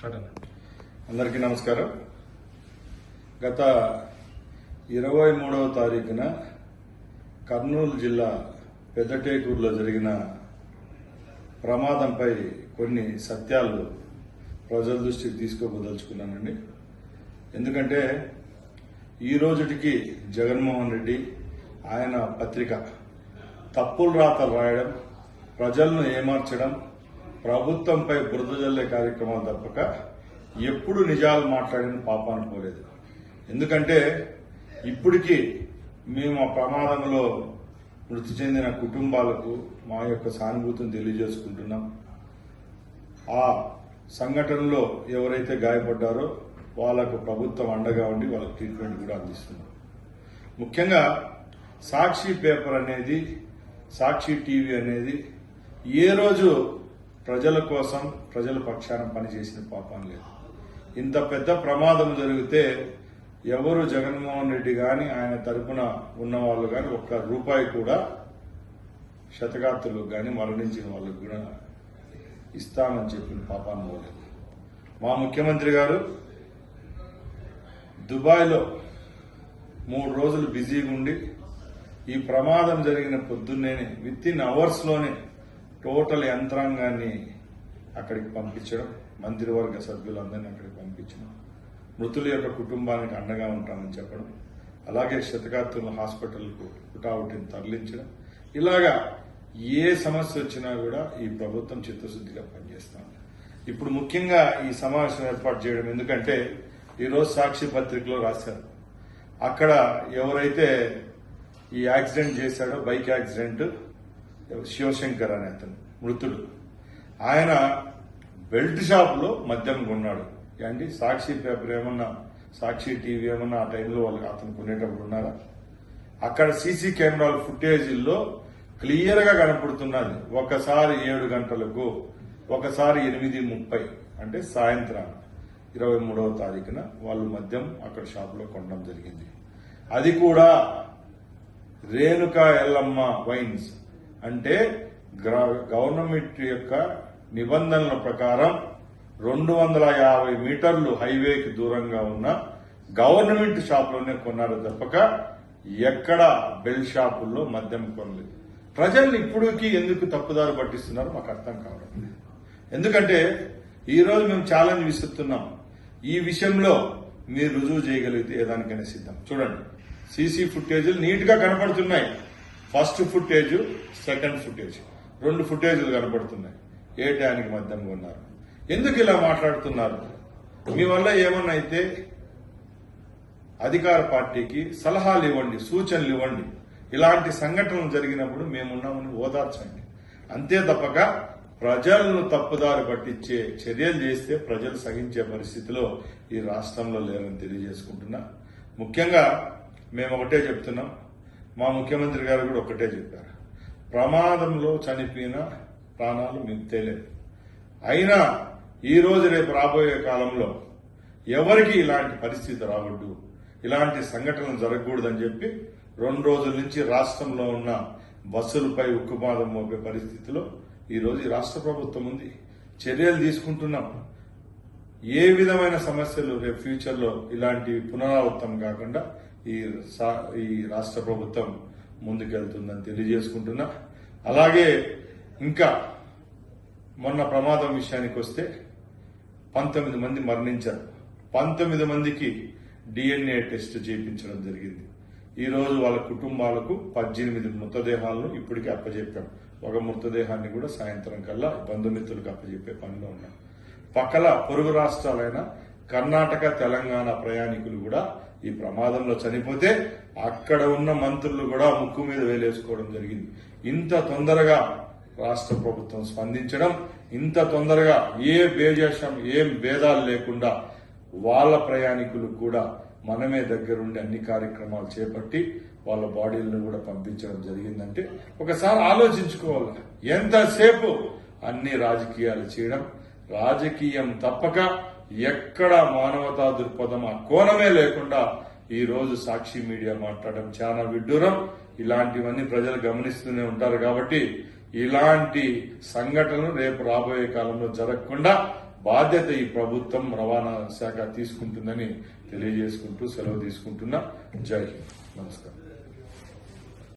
Start అన్న. అందరికీ నమస్కారం. గత ఇరవై మూడవ తారీఖున కర్నూలు జిల్లా పెద్దటేకూరులో జరిగిన ప్రమాదంపై కొన్ని సత్యాలు ప్రజల దృష్టికి తీసుకోదలుచుకున్నానండి ఎందుకంటే ఈ రోజుటికి జగన్మోహన్ రెడ్డి ఆయన పత్రిక తప్పులు రాతలు రాయడం ప్రజలను ఏమార్చడం ప్రభుత్వంపై బురద జల్లే కార్యక్రమాలు తప్పక ఎప్పుడు నిజాలు మాట్లాడిన పాపాన్ని పోలేదు ఎందుకంటే ఇప్పటికీ మేము ఆ ప్రమాదంలో మృతి చెందిన కుటుంబాలకు మా యొక్క సానుభూతిని తెలియజేసుకుంటున్నాం. ఆ సంఘటనలో ఎవరైతే గాయపడ్డారో వాళ్ళకు ప్రభుత్వం అండగా ఉండి వాళ్ళకి ట్రీట్మెంట్ కూడా అందిస్తున్నాం. ముఖ్యంగా సాక్షి పేపర్ అనేది సాక్షి టీవీ అనేది ఏ రోజు ప్రజల కోసం ప్రజల పక్షాన పనిచేసిన పాపం లేదు. ఇంత పెద్ద ప్రమాదం జరిగితే ఎవరు జగన్మోహన్ రెడ్డి గాని ఆయన తరపున ఉన్న వాళ్ళు కానీ ఒక్క రూపాయి కూడా శతకార్తులకు కానీ మరణించిన వాళ్ళకు కూడా ఇస్తామని చెప్పిన పాపాన్ని పోలేదు. మా ముఖ్యమంత్రి గారు దుబాయ్లో మూడు రోజులు బిజీగా ఉండి ఈ ప్రమాదం జరిగిన పొద్దున్నేనే విత్ ఇన్ అవర్స్లోనే టోటల్ యంత్రాంగాన్ని అక్కడికి పంపించడం మంత్రివర్గ సభ్యులందరినీ అక్కడికి పంపించడం మృతుల యొక్క కుటుంబానికి అండగా ఉంటామని చెప్పడం అలాగే శతకాత్తుల హాస్పిటల్కు పుటావుటిని తరలించడం. ఇలాగా ఏ సమస్య వచ్చినా కూడా ఈ ప్రభుత్వం చిత్తశుద్ధిగా పనిచేస్తాం ఇప్పుడు ముఖ్యంగా ఈ సమావేశం ఏర్పాటు చేయడం ఎందుకంటే ఈరోజు సాక్షి పత్రికలో రాశారు. అక్కడ ఎవరైతే ఈ యాక్సిడెంట్ చేశాడో బైక్ యాక్సిడెంట్ శివశంకర్ అనే అతను మృతుడు. ఆయన బెల్ట్ షాప్లో మద్యం కొన్నాడు. ఏంటి సాక్షి పేపర్ ఏమన్నా సాక్షి టీవీ ఏమన్నా ఆ టైంలో వాళ్ళు అతను కొనేటప్పుడు ఉన్నారా? అక్కడ సీసీ కెమెరాల ఫుటేజీల్లో క్లియర్గా కనపడుతున్నది. ఒకసారి ఏడు గంటలకు ఒకసారి ఎనిమిది ముప్పై అంటే సాయంత్రం ఇరవై మూడవ తారీఖున వాళ్ళు మద్యం అక్కడ షాప్లో కొనడం జరిగింది. అది కూడా రేణుకా ఎల్లమ్మ వైన్స్ అంటే గవర్నమెంట్ యొక్క నిబంధనల ప్రకారం రెండు వందల యాభై మీటర్లు హైవేకి దూరంగా ఉన్న గవర్నమెంట్ షాపులోనే కొన్నారు తప్పక. ఎక్కడ బెల్ షాపుల్లో మద్యం కొనలేదు. ప్రజల్ని ఇప్పటికి ఎందుకు తప్పుదారు పట్టిస్తున్నారో మాకు అర్థం కావడం ఎందుకంటే ఈరోజు మేము ఛాలెంజ్ విసురుతున్నాం. ఈ విషయంలో మీరు రుజువు చేయగలిగితే ఏదానికైనా సిద్ధం. చూడండి సీసీ ఫుటేజీలు నీట్గా కనపడుతున్నాయి. First footage second footage. రెండు ఫుటేజ్లు కనపడుతున్నాయి. ఏ టయానికి మద్యం ఉన్నారు ఎందుకు ఇలా మాట్లాడుతున్నారు? మీ వల్ల ఏమన్నా అయితే అధికార పార్టీకి సలహాలు ఇవ్వండి సూచనలు ఇవ్వండి. ఇలాంటి సంఘటనలు జరిగినప్పుడు మేమున్నామని ఓదార్చండి. అంతే తప్పక ప్రజలను తప్పుదారి పట్టించే చర్యలు చేస్తే ప్రజలు సహించే పరిస్థితిలో ఈ రాష్ట్రంలో లేరని తెలియజేసుకుంటున్నా. ముఖ్యంగా మేము ఒకటే చెప్తున్నాం. మా ముఖ్యమంత్రి గారు కూడా ఒకటే చెప్పారు. ప్రమాదంలో చనిపోయిన ప్రాణాలు మీకు తెలియదు. అయినా ఈరోజు రేపు రాబోయే కాలంలో ఎవరికి ఇలాంటి పరిస్థితి రావద్దు ఇలాంటి సంఘటనలు జరగకూడదని చెప్పి రెండు రోజుల నుంచి రాష్ట్రంలో ఉన్న బస్సులపై ఉక్కుపాదం మోపే పరిస్థితిలో ఈరోజు రాష్ట్ర ప్రభుత్వం ఉంది. చర్యలు తీసుకుంటున్నాం. ఏ విధమైన సమస్యలు రేపు ఫ్యూచర్లో ఇలాంటి పునరావృతం కాకుండా ఈ సా- ఈ రాష్ట్ర ప్రభుత్వం ముందుకెళ్తుందని తెలియజేసుకుంటున్నా. అలాగే ఇంకా మొన్న ప్రమాదం విషయానికి వస్తే పంతొమ్మిది మంది మరణించారు. పంతొమ్మిది మందికి డిఎన్ఏ టెస్ట్ చేయించడం జరిగింది. ఈరోజు వాళ్ళ కుటుంబాలకు పద్దెనిమిది మృతదేహాలను ఇప్పటికే అప్పజెప్పాం. ఒక మృతదేహాన్ని కూడా సాయంత్రం కల్లా బంధుమిత్రులకు అప్పజెప్పే పనిలో ఉన్నాం. పక్కల పొరుగు రాష్ట్రాలైన కర్ణాటక తెలంగాణ ప్రయాణికులు కూడా ఈ ప్రమాదంలో చనిపోతే అక్కడ ఉన్న మంత్రులు కూడా ముక్కు మీద వేలేసుకోవడం జరిగింది. ఇంత తొందరగా రాష్ట్ర ప్రభుత్వం స్పందించడం ఇంత తొందరగా ఏ బేజేషం ఏం భేదాలు లేకుండా వాళ్ళ ప్రయాణికులు కూడా మనమే దగ్గరుండి అన్ని కార్యక్రమాలు చేపట్టి వాళ్ళ బాడీలను కూడా పంపించడం జరిగిందంటే ఒకసారి ఆలోచించుకోవాలి. ఎంతసేపు అన్ని రాజకీయాలు చేయడం రాజకీయం తప్పక ఎక్కడ మానవతా దృక్పథం ఆ కోణమే లేకుండా ఈ రోజు సాక్షి మీడియా మాట్లాడడం చాలా విడ్డూరం. ఇలాంటివన్నీ ప్రజలు గమనిస్తూనే ఉంటారు కాబట్టి ఇలాంటి సంఘటనలు రేపు రాబోయే కాలంలో జరగకుండా బాధ్యత ఈ ప్రభుత్వం రవాణా శాఖ తీసుకుంటుందని తెలియజేసుకుంటూ సెలవు తీసుకుంటున్నా. జై హింద్. నమస్కారం.